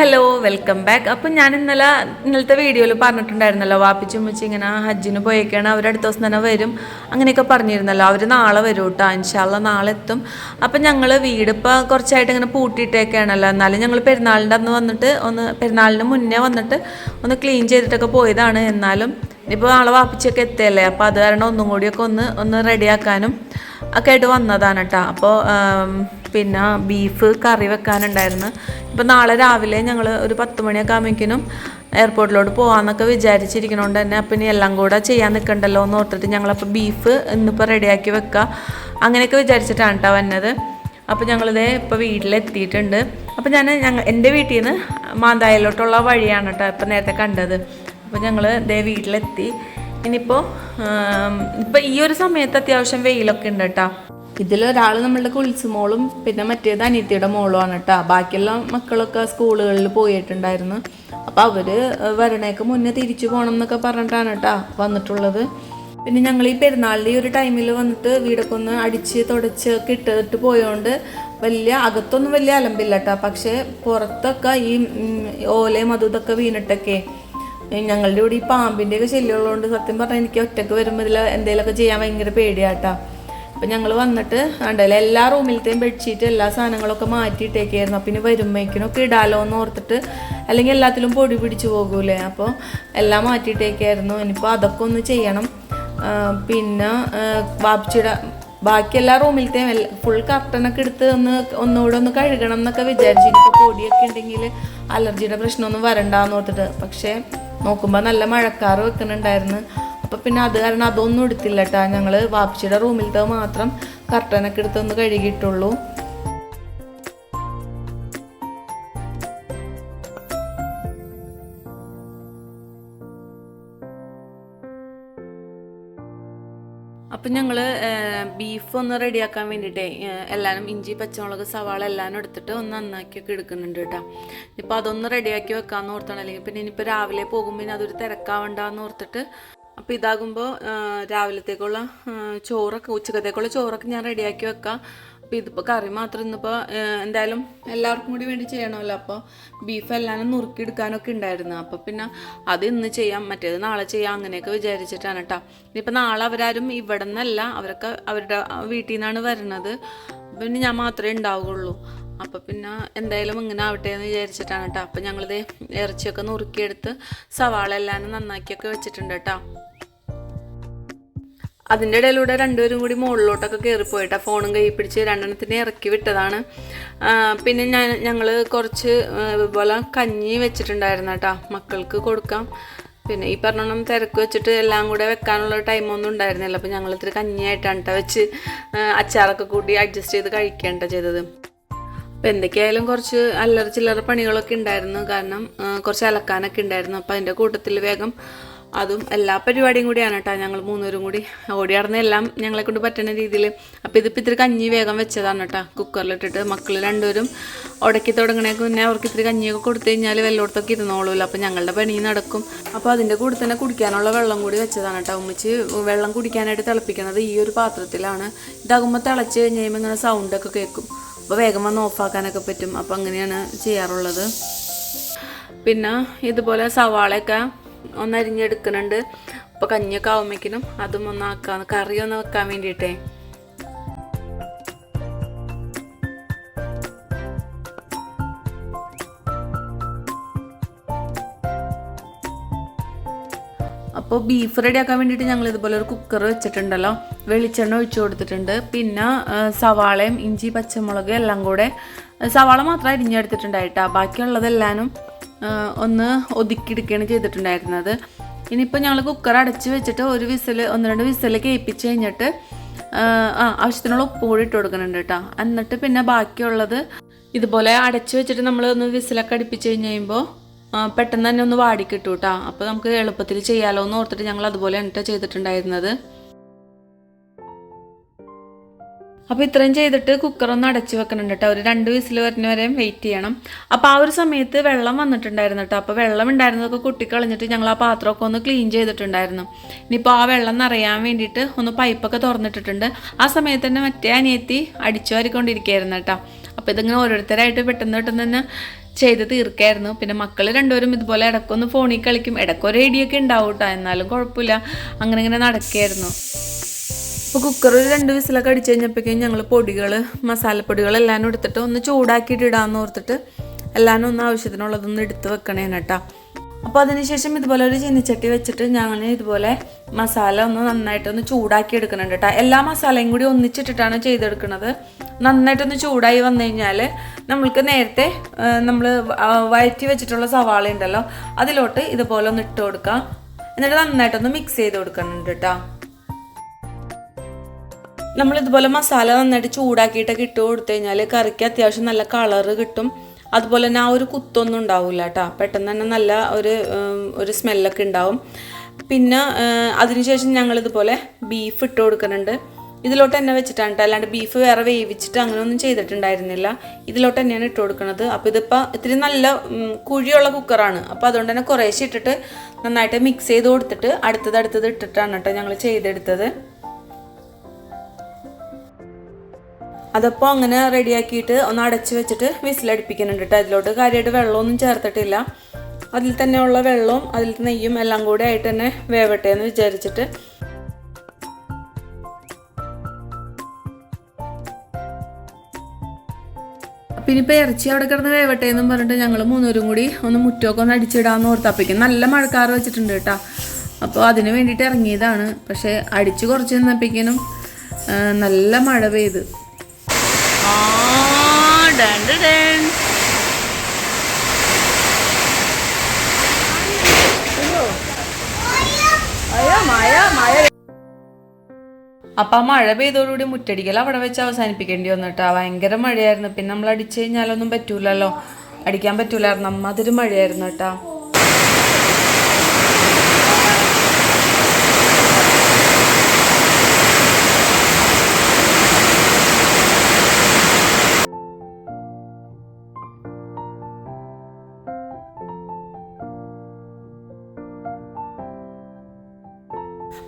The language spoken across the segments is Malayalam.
ഹലോ വെൽക്കം ബാക്ക് അപ്പം ഞാൻ ഇന്നലെ ഇന്നലത്തെ വീഡിയോയിൽ പറഞ്ഞിട്ടുണ്ടായിരുന്നല്ലോ വാപ്പിച്ചുമ്മച്ചി ഇങ്ങനെ ഹജ്ജിന് പോയേക്കാണ് അവർ അടുത്ത ദിവസം തന്നെ വരും അങ്ങനെയൊക്കെ പറഞ്ഞിരുന്നല്ലോ. അവർ നാളെ വരും കേട്ടോ ഇൻഷാല്ല നാളെ എത്തും. അപ്പം ഞങ്ങൾ വീട് ഇപ്പോൾ കുറച്ചായിട്ട് ഇങ്ങനെ പൂട്ടിയിട്ടേക്കാണല്ലോ. എന്നാലും ഞങ്ങൾ പെരുന്നാളിന്റെ അന്ന് വന്നിട്ട് ഒന്ന് പെരുന്നാളിന് മുന്നേ വന്നിട്ട് ഒന്ന് ക്ലീൻ ചെയ്തിട്ടൊക്കെ പോയതാണ്. എന്നാലും ഇനിയിപ്പോൾ നാളെ വാപ്പിച്ചൊക്കെ എത്തിയല്ലേ അപ്പോൾ അത് കാരണം ഒന്നും കൂടിയൊക്കെ ഒന്ന് ഒന്ന് റെഡിയാക്കാനും ഒക്കെ ആയിട്ട് വന്നതാണ് കേട്ടോ. അപ്പോൾ പിന്നെ ബീഫ് കറി വെക്കാനുണ്ടായിരുന്നു. ഇപ്പം നാളെ രാവിലെ ഞങ്ങൾ ഒരു പത്ത് മണിയൊക്കെ ആകുമ്പോഴേക്കിനും എയർപോർട്ടിലോട്ട് പോകാമെന്നൊക്കെ വിചാരിച്ചിരിക്കണോണ്ട് തന്നെ അപ്പം ഇനി എല്ലാം കൂടെ ചെയ്യാൻ നിൽക്കണ്ടല്ലോ എന്ന് ഓർത്തിട്ട് ഞങ്ങളപ്പോൾ ബീഫ് ഇന്നിപ്പോൾ റെഡിയാക്കി വെക്കുക അങ്ങനെയൊക്കെ വിചാരിച്ചിട്ടാണ് കേട്ടോ വന്നത്. അപ്പോൾ ഞങ്ങളിതേ ഇപ്പോൾ വീട്ടിലെത്തിയിട്ടുണ്ട്. അപ്പോൾ ഞാൻ ഞങ്ങൾ എന്റെ വീട്ടിൽ നിന്ന് മാന്തായലോട്ടുള്ള വഴിയാണ് കേട്ടോ ഇപ്പം നേരത്തെ കണ്ടത്. അപ്പോൾ ഞങ്ങൾ ഇതേ വീട്ടിലെത്തി. ഇനിയിപ്പോൾ ഇപ്പോൾ ഈ ഒരു സമയത്ത് അത്യാവശ്യം വെയിലൊക്കെ ഉണ്ട് കേട്ടോ ഇതിലൊരാൾ നമ്മളുടെ കുളിച്ചു മോളും പിന്നെ മറ്റേത് അനിയത്തിയുടെ മോളുമാണ് കേട്ടോ. ബാക്കിയുള്ള മക്കളൊക്കെ സ്കൂളുകളിൽ പോയിട്ടുണ്ടായിരുന്നു. അപ്പോൾ അവർ വരണേക്ക് മുന്നേ തിരിച്ചു പോകണം എന്നൊക്കെ പറഞ്ഞിട്ടാണ് കേട്ടോ വന്നിട്ടുള്ളത്. പിന്നെ ഞങ്ങൾ ഈ പെരുന്നാളിന്റെ ഒരു ടൈമിൽ വന്നിട്ട് വീടൊക്കെ ഒന്ന് അടിച്ച് തുടച്ച് ഒക്കെ ഇട്ടിട്ട് പോയോണ്ട് വലിയ അകത്തൊന്നും വലിയ അലമ്പില്ല കേട്ടോ. പക്ഷേ പുറത്തൊക്കെ ഈ ഓലയും അതും ഇതൊക്കെ വീണിട്ടൊക്കെ ഞങ്ങളുടെ ഇവിടെ ഈ പാമ്പിന്റെയൊക്കെ ശല്യമുള്ളതുകൊണ്ട് സത്യം പറഞ്ഞാൽ എനിക്ക് ഒറ്റയ്ക്ക് വരുമ്പോൾ ഇതിൽ എന്തെങ്കിലുമൊക്കെ ചെയ്യാൻ ഭയങ്കര പേടിയാട്ടാ അപ്പം ഞങ്ങൾ വന്നിട്ട് ഉണ്ടല്ലോ എല്ലാ റൂമിലത്തെയും ബെഡ്ഷീറ്റ് എല്ലാ സാധനങ്ങളൊക്കെ മാറ്റിയിട്ടേക്കായിരുന്നു. അപ്പം ഇനി വരുമ്പോഴേക്കിനൊക്കെ ഇടാലോ എന്ന് ഓർത്തിട്ട് അല്ലെങ്കിൽ എല്ലാത്തിലും പൊടി പിടിച്ചു പോകൂലേ അപ്പോൾ എല്ലാം മാറ്റിയിട്ടേക്കായിരുന്നു. ഇനിയിപ്പോൾ അതൊക്കെ ഒന്ന് ചെയ്യണം. പിന്നെ വാപ്പിച്ചിട ബാക്കി എല്ലാ റൂമിലത്തെയും ഫുൾ കർട്ടനൊക്കെ എടുത്ത് ഒന്ന് ഒന്നുകൂടെ ഒന്ന് കഴുകണം എന്നൊക്കെ വിചാരിച്ചു ഇപ്പോൾ പൊടിയൊക്കെ ഉണ്ടെങ്കിൽ അലർജിയുടെ പ്രശ്നമൊന്നും വരണ്ടാന്ന് ഓർത്തിട്ട്. പക്ഷേ നോക്കുമ്പോൾ നല്ല മഴക്കാറ് വെക്കുന്നുണ്ടായിരുന്നു. അപ്പോൾ പിന്നെ അത് കാരണം അതൊന്നും എടുത്തില്ല കേട്ടോ ഞങ്ങൾ വാപ്പിച്ചിയുടെ റൂമിലത്തെ മാത്രം കർട്ടനൊക്കെ എടുത്തൊന്ന് കഴുകിയിട്ടുള്ളൂ. അപ്പം ഞങ്ങൾ ബീഫ് ഒന്ന് റെഡിയാക്കാൻ വേണ്ടിയിട്ടേ എല്ലാവരും ഇഞ്ചി പച്ചമുളക് സവാള എല്ലാവരും എടുത്തിട്ട് ഒന്ന് നന്നാക്കിയൊക്കെ എടുക്കുന്നുണ്ട് കേട്ടോ ഇപ്പം അതൊന്ന് റെഡിയാക്കി വെക്കാമെന്ന് ഓർത്താണ് അല്ലെങ്കിൽ പിന്നെ ഇനിയിപ്പോൾ രാവിലെ പോകുമ്പോൾ അതൊരു തിരക്കാവണ്ടെന്ന് ഓർത്തിട്ട് അപ്പോൾ ഇതാകുമ്പോൾ രാവിലത്തേക്കുള്ള ചോറൊക്കെ ഉച്ചക്കത്തേക്കുള്ള ചോറൊക്കെ ഞാൻ റെഡിയാക്കി വെക്കാം. അപ്പോൾ ഇതിപ്പോൾ കറി മാത്രം ഇന്നിപ്പോൾ എന്തായാലും എല്ലാവർക്കും കൂടി വേണ്ടി ചെയ്യണമല്ലോ. അപ്പോൾ ബീഫ് എല്ലാവരും നുറുക്കിയെടുക്കാനൊക്കെ ഉണ്ടായിരുന്നു. അപ്പോൾ പിന്നെ അത് ഇന്ന് ചെയ്യാം മറ്റേത് നാളെ ചെയ്യാം അങ്ങനെയൊക്കെ വിചാരിച്ചിട്ടാണ് കേട്ടോ ഇനിയിപ്പോൾ നാളെ അവരാരും ഇവിടെ നിന്നല്ല അവരൊക്കെ അവരുടെ വീട്ടിൽ നിന്നാണ് വരുന്നത്. പിന്നെ ഞാൻ മാത്രമേ ഉണ്ടാവുകയുള്ളൂ. അപ്പോൾ പിന്നെ എന്തായാലും ഇങ്ങനെ ആവട്ടെ എന്ന് വിചാരിച്ചിട്ടാണ് കേട്ടോ അപ്പോൾ ഞങ്ങളിത് ഇറച്ചിയൊക്കെ നുറുക്കിയെടുത്ത് സവാള എല്ലാം നന്നാക്കിയൊക്കെ വെച്ചിട്ടുണ്ട് കേട്ടോ അതിന്റെ ഇടയിലൂടെ രണ്ടുപേരും കൂടി മുകളിലോട്ടൊക്കെ കയറിപ്പോയിട്ടാ ഫോണും കൈ പിടിച്ച് രണ്ടെണ്ണത്തിനെ ഇറക്കി വിട്ടതാണ്. പിന്നെ ഞാൻ ഞങ്ങൾ കുറച്ച് ഇതുപോലെ കഞ്ഞി വെച്ചിട്ടുണ്ടായിരുന്നു കേട്ടോ. മക്കൾക്ക് കൊടുക്കാം. പിന്നെ ഈ പറഞ്ഞോണം തിരക്ക് വെച്ചിട്ട് എല്ലാം കൂടെ വെക്കാനുള്ള ടൈമൊന്നും ഉണ്ടായിരുന്നില്ല. അപ്പോൾ ഞങ്ങൾ ഇത്തിരി കഞ്ഞിയായിട്ടാണ് കേട്ടോ വെച്ച് അച്ചാറൊക്കെ കൂട്ടി അഡ്ജസ്റ്റ് ചെയ്ത് കഴിക്കേണ്ട ചെയ്തത്. അപ്പോൾ എന്തൊക്കെയായാലും കുറച്ച് അല്ലറ ചില്ലറ പണികളൊക്കെ ഉണ്ടായിരുന്നു. കാരണം കുറച്ച് അലക്കാനൊക്കെ ഉണ്ടായിരുന്നു. അപ്പോൾ അതിന്റെ കൂട്ടത്തിൽ വേഗം അതും എല്ലാ പരിപാടിയും കൂടിയാണ് കേട്ടോ ഞങ്ങൾ മൂന്നുപേരും കൂടി ഓടി എല്ലാം ഞങ്ങളെ കൊണ്ട് പറ്റുന്ന രീതിയിൽ അപ്പോൾ ഇതിപ്പോൾ ഇത്തിരി കഞ്ഞി വേഗം വെച്ചതാണ് കേട്ടോ കുക്കറിലിട്ടിട്ട് മക്കൾ രണ്ടുപേരും ഉടക്കി തുടങ്ങണേക്ക് മുന്നേ അവർക്ക് ഇത്തിരി കഞ്ഞിയൊക്കെ കൊടുത്തു കഴിഞ്ഞാൽ വെള്ളോടത്തൊക്കെ ഇരുന്നോളൂല്ലോ. അപ്പോൾ ഞങ്ങളുടെ പണി നടക്കും. അപ്പോൾ അതിന്റെ കൂടെ തന്നെ കുടിക്കാനുള്ള വെള്ളം കൂടി വെച്ചതാണ് കേട്ടോ ഉമ്മിച്ച് വെള്ളം കുടിക്കാനായിട്ട് തിളപ്പിക്കുന്നത് ഈ ഒരു പാത്രത്തിലാണ്. ഇതാകുമ്പോൾ തിളച്ച് കഴിഞ്ഞ് കഴിയുമ്പോൾ ഇങ്ങനെ സൗണ്ടൊക്കെ കേൾക്കും. അപ്പോൾ വേഗം വന്ന് ഓഫാക്കാനൊക്കെ പറ്റും. അപ്പോൾ അങ്ങനെയാണ് ചെയ്യാറുള്ളത്. പിന്നെ ഇതുപോലെ സവാളയൊക്കെ ഒന്ന് അരിഞ്ഞെടുക്കുന്നുണ്ട് അപ്പോൾ കഞ്ഞിയൊക്കെ ആവുമ്പോഴേക്കിനും അതും ഒന്ന് ആക്കാൻ കറി ഒന്ന് വെക്കാൻ വേണ്ടിയിട്ടേ. അപ്പോൾ ബീഫ് റെഡിയാക്കാൻ വേണ്ടിയിട്ട് ഞങ്ങൾ ഇതുപോലെ ഒരു കുക്കർ വെച്ചിട്ടുണ്ടല്ലോ. വെളിച്ചെണ്ണ ഒഴിച്ചു കൊടുത്തിട്ടുണ്ട്. പിന്നെ സവാളയും ഇഞ്ചി പച്ചമുളക് എല്ലാം കൂടെ. സവാള മാത്രം അരിഞ്ഞെടുത്തിട്ടുണ്ടായിട്ടാ. ബാക്കിയുള്ളതെല്ലാനും ഒന്ന് ഒതുക്കിയെടുക്കുകയാണ് ചെയ്തിട്ടുണ്ടായിരുന്നത്. ഇനിയിപ്പോൾ ഞങ്ങൾ കുക്കർ അടച്ച് വെച്ചിട്ട് ഒരു വിസിൽ ഒന്ന് രണ്ട് വിസിൽ കേൾപ്പിച്ച് കഴിഞ്ഞിട്ട് ആ ആവശ്യത്തിനുള്ള ഉപ്പ് കൂടി ഇട്ട് കൊടുക്കുന്നുണ്ട് കേട്ടോ. എന്നിട്ട് പിന്നെ ബാക്കിയുള്ളത് ഇതുപോലെ അടച്ചു വെച്ചിട്ട് നമ്മൾ ഒന്ന് വിസിലൊക്കെ അടുപ്പിച്ച് കഴിഞ്ഞ് കഴിയുമ്പോൾ പെട്ടെന്ന് തന്നെ ഒന്ന് വാടി കിട്ടും. അപ്പോൾ നമുക്ക് എളുപ്പത്തിൽ ചെയ്യാലോ എന്ന് ഓർത്തിട്ട് ഞങ്ങൾ അതുപോലെ എന്നിട്ട് ചെയ്തിട്ടുണ്ടായിരുന്നത്. അപ്പോൾ ഇത്രയും ചെയ്തിട്ട് കുക്കർ ഒന്ന് അടച്ചു വെക്കുന്നുണ്ട് കേട്ടോ ഒരു രണ്ട് വിസിൽ വരുന്ന വരെ വെയിറ്റ് ചെയ്യണം. അപ്പോൾ ആ ഒരു സമയത്ത് വെള്ളം വന്നിട്ടുണ്ടായിരുന്നു കേട്ടോ അപ്പോൾ വെള്ളം ഉണ്ടായിരുന്നതൊക്കെ കുട്ടിക്കളഞ്ഞിട്ട് ഞങ്ങൾ ആ പാത്രമൊക്കെ ഒന്ന് ക്ലീൻ ചെയ്തിട്ടുണ്ടായിരുന്നു. ഇനിയിപ്പോൾ ആ വെള്ളം നിറയാൻ വേണ്ടിയിട്ട് ഒന്ന് പൈപ്പൊക്കെ തുറന്നിട്ടിട്ടുണ്ട്. ആ സമയത്ത് തന്നെ മറ്റേ അനിയത്തി അടിച്ചു വാരിക്കൊണ്ടിരിക്കുകയായിരുന്നു കേട്ടോ അപ്പോൾ ഇതിങ്ങനെ ഓരോരുത്തരായിട്ട് പെട്ടെന്ന് പെട്ടെന്ന് തന്നെ ചെയ്ത് തീർക്കായിരുന്നു. പിന്നെ മക്കൾ രണ്ടുപേരും ഇതുപോലെ ഇടക്കൊന്ന് ഫോണിൽ കളിക്കും. ഇടയ്ക്കൊരു ഐഡിയൊക്കെ ഉണ്ടാവും കേട്ടോ എന്നാലും കുഴപ്പമില്ല. അങ്ങനെ ഇങ്ങനെ നടക്കായിരുന്നു അപ്പോൾ കുക്കറിൽ രണ്ട് വിസിലൊക്കെ അടിച്ച് കഴിഞ്ഞപ്പോഴേക്കും ഞങ്ങൾ പൊടികൾ മസാലപ്പൊടികളെല്ലാം എടുത്തിട്ട് ഒന്ന് ചൂടാക്കിയിട്ട് ഇടാമെന്ന് ഓർത്തിട്ട് എല്ലാം ഒന്ന് ആവശ്യത്തിനുള്ളതൊന്ന് എടുത്ത് വെക്കണേന് കേട്ടോ അപ്പോൾ അതിനുശേഷം ഇതുപോലെ ഒരു ചീനിച്ചട്ടി വെച്ചിട്ട് ഞങ്ങൾ ഇതുപോലെ മസാല ഒന്ന് നന്നായിട്ടൊന്ന് ചൂടാക്കി എടുക്കുന്നുണ്ട് കേട്ടോ എല്ലാ മസാലയും കൂടി ഒന്നിച്ചിട്ടിട്ടാണ് ചെയ്തെടുക്കുന്നത് നന്നായിട്ടൊന്ന് ചൂടായി വന്നു കഴിഞ്ഞാൽ നമ്മൾക്ക് നേരത്തെ നമ്മൾ വഴറ്റി വെച്ചിട്ടുള്ള സവാള ഉണ്ടല്ലോ അതിലോട്ട് ഇതുപോലെ ഒന്ന് ഇട്ട് കൊടുക്കാം. എന്നിട്ട് നന്നായിട്ടൊന്ന് മിക്സ് ചെയ്ത് കൊടുക്കുന്നുണ്ട് കേട്ടോ നമ്മൾ ഇതുപോലെ മസാല നന്നായിട്ട് ചൂടാക്കിയിട്ടൊക്കെ ഇട്ട് കൊടുത്തു കഴിഞ്ഞാൽ കറിക്ക് അത്യാവശ്യം നല്ല കളറ് കിട്ടും. അതുപോലെ തന്നെ ആ ഒരു കുത്തൊന്നും ഉണ്ടാവില്ല കേട്ടോ പെട്ടെന്ന് തന്നെ നല്ല ഒരു ഒരു സ്മെല്ലൊക്കെ ഉണ്ടാവും. പിന്നെ അതിനുശേഷം ഞങ്ങൾ ഇതുപോലെ ബീഫ് ഇട്ട് കൊടുക്കുന്നുണ്ട്. ഇതിലോട്ട് തന്നെ വെച്ചിട്ടാണ് കേട്ടോ അല്ലാണ്ട് ബീഫ് വേറെ വേവിച്ചിട്ട് അങ്ങനെയൊന്നും ചെയ്തിട്ടുണ്ടായിരുന്നില്ല. ഇതിലോട്ട് തന്നെയാണ് ഇട്ട് കൊടുക്കുന്നത്. അപ്പോൾ ഇതിപ്പോൾ ഇത്തിരി നല്ല കുഴിയുള്ള കുക്കറാണ് അപ്പോൾ അതുകൊണ്ട് തന്നെ കുറേശ്ശെ ഇട്ടിട്ട് നന്നായിട്ട് മിക്സ് ചെയ്ത് കൊടുത്തിട്ട് അടുത്തത് അടുത്തത് ഇട്ടിട്ടാണ് കേട്ടോ ഞങ്ങൾ ചെയ്തെടുത്തത്. അതപ്പോൾ അങ്ങനെ റെഡിയാക്കിയിട്ട് ഒന്ന് അടച്ച് വെച്ചിട്ട് വിസിലടിപ്പിക്കുന്നുണ്ട് കേട്ടോ അതിലോട്ട് കാര്യമായിട്ട് വെള്ളമൊന്നും ചേർത്തിട്ടില്ല. അതിൽ തന്നെ ഉള്ള വെള്ളവും അതിൽ നെയ്യും എല്ലാം കൂടെ ആയിട്ട് തന്നെ വേവട്ടെ എന്ന് വിചാരിച്ചിട്ട്. പിന്നെ ഇപ്പോൾ ഇറച്ചി അവിടെ കിടന്ന് വേവട്ടെ എന്നും പറഞ്ഞിട്ട് ഞങ്ങൾ മൂന്നൂരും കൂടി ഒന്ന് മുറ്റമൊക്കെ ഒന്ന് അടിച്ചിടാമെന്ന് ഓർത്തപ്പിക്കും നല്ല മഴക്കാറ് വെച്ചിട്ടുണ്ട് കേട്ടോ അപ്പോൾ അതിന് വേണ്ടിയിട്ട് ഇറങ്ങിയതാണ്. പക്ഷേ അടിച്ച് കുറച്ച് നിന്നപ്പിക്കാനും നല്ല മഴ പെയ്ത്. അപ്പൊ ആ മഴ പെയ്തോടുകൂടി മുറ്റടിക്കൽ അവിടെ വെച്ച് അവസാനിപ്പിക്കേണ്ടി വന്നിട്ടാ. ഭയങ്കര മഴയായിരുന്നു. പിന്നെ നമ്മൾ അടിച്ചു കഴിഞ്ഞാലൊന്നും പറ്റൂലല്ലോ. അടിക്കാൻ പറ്റൂലായിരുന്നു. അമ്മാതിരി മഴയായിരുന്നു കേട്ടാ.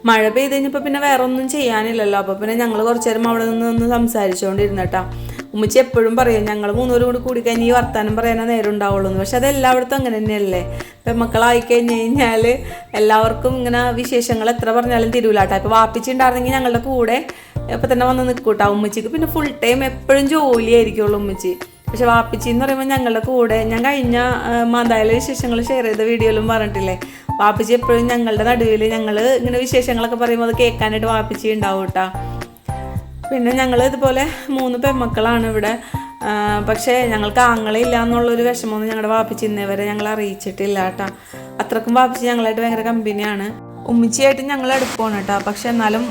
മഴ പെയ്ത് കഴിഞ്ഞപ്പോൾ പിന്നെ വേറെ ഒന്നും ചെയ്യാനില്ലല്ലോ. അപ്പോൾ പിന്നെ ഞങ്ങൾ കുറച്ച് നേരം അവിടെ നിന്ന് ഒന്ന് സംസാരിച്ചുകൊണ്ടിരുന്നട്ടാ ഉമ്മച്ചി എപ്പോഴും പറയും ഞങ്ങൾ മൂന്നൂരും കൂടി കൂടി ഈ വർത്താനം പറയാനേ നേരം ഉണ്ടാവുള്ളൂ എന്ന് പക്ഷെ അത് എല്ലായിടത്തും അങ്ങനെ തന്നെയല്ലേ? ഇപ്പം മക്കളായി കഴിഞ്ഞ് കഴിഞ്ഞാൽ എല്ലാവർക്കും ഇങ്ങനെ വിശേഷങ്ങൾ എത്ര പറഞ്ഞാലും തിരൂലാട്ടാ. ഇപ്പോൾ വാപ്പിച്ചിട്ടുണ്ടായിരുന്നെങ്കിൽ ഞങ്ങളുടെ കൂടെ ഇപ്പം തന്നെ വന്ന് നിൽക്കൂട്ടാ ഉമ്മച്ചിക്ക്. പിന്നെ ഫുൾ ടൈം എപ്പോഴും ജോലിയായിരിക്കുള്ളൂ ഉമ്മച്ചി. പക്ഷെ വാപ്പിച്ചി എന്ന് പറയുമ്പോൾ ഞങ്ങളുടെ കൂടെ ഞാൻ കഴിഞ്ഞ ആ, മാന്തായാലെ വിശേഷങ്ങൾ ഷെയർ ചെയ്ത വീഡിയോയിലും പറഞ്ഞിട്ടില്ലേ? വാപ്പിച്ചി എപ്പോഴും ഞങ്ങളുടെ നടുവിൽ ഞങ്ങൾ ഇങ്ങനെ വിശേഷങ്ങളൊക്കെ പറയുമ്പോൾ അത് കേൾക്കാനായിട്ട് വാപ്പിച്ചി ഉണ്ടാവും കേട്ടോ പിന്നെ ഞങ്ങൾ ഇതുപോലെ മൂന്ന് പെൺമക്കളാണ് ഇവിടെ. പക്ഷേ ഞങ്ങൾക്ക് ആങ്ങളില്ല എന്നുള്ളൊരു വിഷമമൊന്നും ഞങ്ങളുടെ വാപ്പിച്ചി ഇന്നേ വരെ ഞങ്ങൾ അറിയിച്ചിട്ടില്ല കേട്ടോ അത്രക്കും വാപ്പിച്ചി ഞങ്ങളായിട്ട് ഭയങ്കര കമ്പനിയാണ് ഉമ്മിച്ചിയായിട്ട് ഞങ്ങൾ അടുപ്പമാണ് കേട്ടോ പക്ഷെ എന്നാലും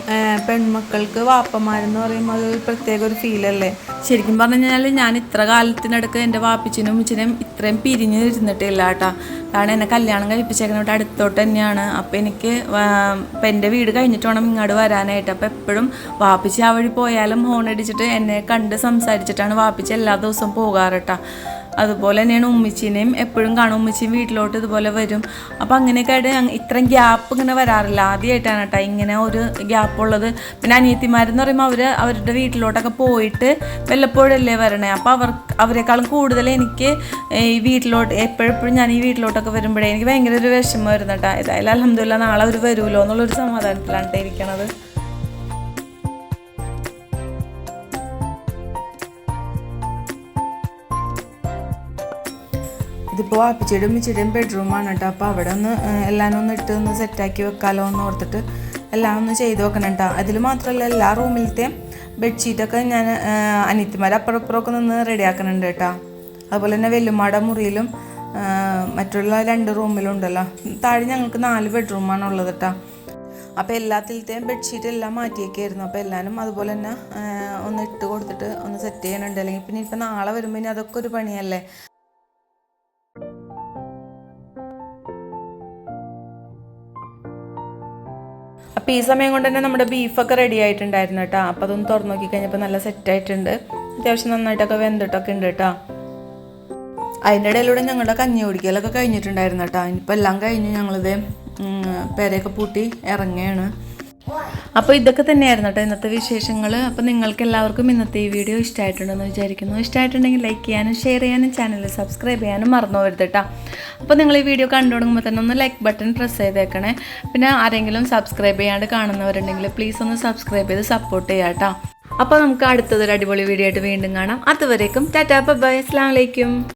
പെൺമക്കൾക്ക് വാപ്പന്മാരെന്ന് പറയുമ്പോൾ അതൊരു പ്രത്യേക ഒരു ഫീലല്ലേ ശരിക്കും പറഞ്ഞു കഴിഞ്ഞാൽ ഞാൻ ഇത്ര കാലത്തിനടുക്ക് എന്റെ വാപ്പിച്ചിനും ഉമ്മിച്ചിനെയും ഇത്രയും പിരിഞ്ഞ് ഇരുന്നിട്ടില്ല കേട്ടോ. കാരണം എന്നെ കല്യാണം കഴിപ്പിച്ചേക്കുന്നോട്ട് അടുത്തോട്ട് തന്നെയാണ്. അപ്പോൾ എനിക്ക് ഇപ്പം എന്റെ വീട് കഴിഞ്ഞിട്ട് വേണം ഇങ്ങോട്ട് വരാനായിട്ട്. അപ്പോൾ എപ്പോഴും വാപ്പിച്ച് ആ വഴി പോയാലും ഹോൺ അടിച്ചിട്ട് എന്നെ കണ്ട് സംസാരിച്ചിട്ടാണ് വാപ്പിച്ച് എല്ലാ ദിവസവും പോകാറ് കേട്ടോ. അതുപോലെ തന്നെയാണ് ഉമ്മച്ചീനെയും എപ്പോഴും കാണും. ഉമ്മിച്ചിയും വീട്ടിലോട്ട് ഇതുപോലെ വരും. അപ്പോൾ അങ്ങനെയൊക്കെ ആയിട്ട് ഇത്രയും ഗ്യാപ്പ് ഇങ്ങനെ വരാറില്ല. ആദ്യമായിട്ടാണ് കേട്ടോ ഇങ്ങനെ ഒരു ഗ്യാപ്പ് ഉള്ളത്. പിന്നെ അനിയത്തിമാരെന്ന് പറയുമ്പോൾ അവർ അവരുടെ വീട്ടിലോട്ടൊക്കെ പോയിട്ട് വല്ലപ്പോഴല്ലേ വരണേ. അപ്പോൾ അവർ അവരെക്കാളും കൂടുതൽ എനിക്ക് ഈ വീട്ടിലോട്ട് എപ്പോഴെപ്പോഴും ഞാൻ ഈ വീട്ടിലോട്ടൊക്കെ വരുമ്പോഴേ എനിക്ക് ഭയങ്കര ഒരു വിഷമമായിരുന്നു കേട്ടോ ഏതായാലും അലഹമില്ല നാളെ അവർ വരുമല്ലോ എന്നുള്ളൊരു സമാധാനത്തിലാണ് കേട്ടോ ഇരിക്കണത്. ഇതിപ്പോൾ വാപ്പിച്ചിയുടെ ഉമ്മിച്ചിയുടെയും ബെഡ്റൂമാണ് കേട്ടോ അപ്പോൾ അവിടെ ഒന്ന് എല്ലാം ഒന്ന് ഇട്ട് ഒന്ന് സെറ്റാക്കി വെക്കാലോ എന്ന് ഓർത്തിട്ട് എല്ലാം ഒന്ന് ചെയ്ത് വെക്കണം കേട്ടോ അതിൽ മാത്രമല്ല എല്ലാ റൂമിലത്തെയും ബെഡ്ഷീറ്റൊക്കെ ഞാൻ അനിയത്തിമാർ അപ്പുറപ്പുറമൊക്കെ നിന്ന് നിന്ന് റെഡിയാക്കുന്നുണ്ട് കേട്ടോ അതുപോലെ തന്നെ വെല്ലുമാട മുറിയിലും മറ്റുള്ള രണ്ട് റൂമിലും ഉണ്ടല്ലോ. താഴെ ഞങ്ങൾക്ക് നാല് ബെഡ്റൂമാണ് ഉള്ളത് കേട്ടോ അപ്പോൾ എല്ലാത്തിലത്തെയും ബെഡ്ഷീറ്റ് എല്ലാം മാറ്റിയൊക്കെയായിരുന്നു അപ്പോൾ എല്ലാവരും അതുപോലെ തന്നെ ഒന്ന് ഇട്ട് കൊടുത്തിട്ട് ഒന്ന് സെറ്റ് ചെയ്യണുണ്ട്. അല്ലെങ്കിൽ പിന്നെ ഇപ്പം നാളെ വരുമ്പോൾ ഇനി അതൊക്കെ ഒരു പണിയല്ലേ? അപ്പോൾ ഈ സമയം കൊണ്ട് തന്നെ നമ്മുടെ ബീഫൊക്കെ റെഡി ആയിട്ടുണ്ടായിരുന്നു കേട്ടോ അപ്പോൾ അതൊന്ന് തുറന്നു നോക്കി കഴിഞ്ഞപ്പോൾ നല്ല സെറ്റായിട്ടുണ്ട് അത്യാവശ്യം നന്നായിട്ടൊക്കെ വെന്തിട്ടൊക്കെ ഉണ്ട് കേട്ടോ അതിന്റെ ഇടയിലൂടെ ഞങ്ങളുടെ കഞ്ഞി കുടിക്കലൊക്കെ കഴിഞ്ഞിട്ടുണ്ടായിരുന്നു കേട്ടോ ഇനിയിപ്പോൾ എല്ലാം കഴിഞ്ഞ് ഞങ്ങളിത് പേരയൊക്കെ പൂട്ടി ഇറങ്ങുകയാണ്. അപ്പോൾ ഇതൊക്കെ തന്നെയായിരുന്നു കേട്ടോ ഇന്നത്തെ വിശേഷങ്ങൾ അപ്പോൾ നിങ്ങൾക്ക് എല്ലാവർക്കും ഇന്നത്തെ ഈ വീഡിയോ ഇഷ്ടമായിട്ടുണ്ടെന്ന് വിചാരിക്കുന്നു. ഇഷ്ടമായിട്ടുണ്ടെങ്കിൽ ലൈക്ക് ചെയ്യാനും ഷെയർ ചെയ്യാനും ചാനൽ സബ്സ്ക്രൈബ് ചെയ്യാനും മറന്നു കേട്ടോ. അപ്പോൾ നിങ്ങൾ ഈ വീഡിയോ കണ്ടു തുടങ്ങുമ്പോൾ തന്നെ ഒന്ന് ലൈക്ക് ബട്ടൺ പ്രസ് ചെയ്തേക്കണേ. പിന്നെ ആരെങ്കിലും സബ്സ്ക്രൈബ് ചെയ്യാണ്ട് കാണുന്നവരുണ്ടെങ്കിൽ പ്ലീസ് ഒന്ന് സബ്സ്ക്രൈബ് ചെയ്ത് സപ്പോർട്ട് ചെയ്യാം കേട്ടോ. അപ്പോൾ നമുക്ക് അടുത്തതൊരു അടിപൊളി വീഡിയോ ആയിട്ട് വീണ്ടും കാണാം. അതുവരേക്കും ടാറ്റാ ബൈ അസ്സാം വലൈക്കും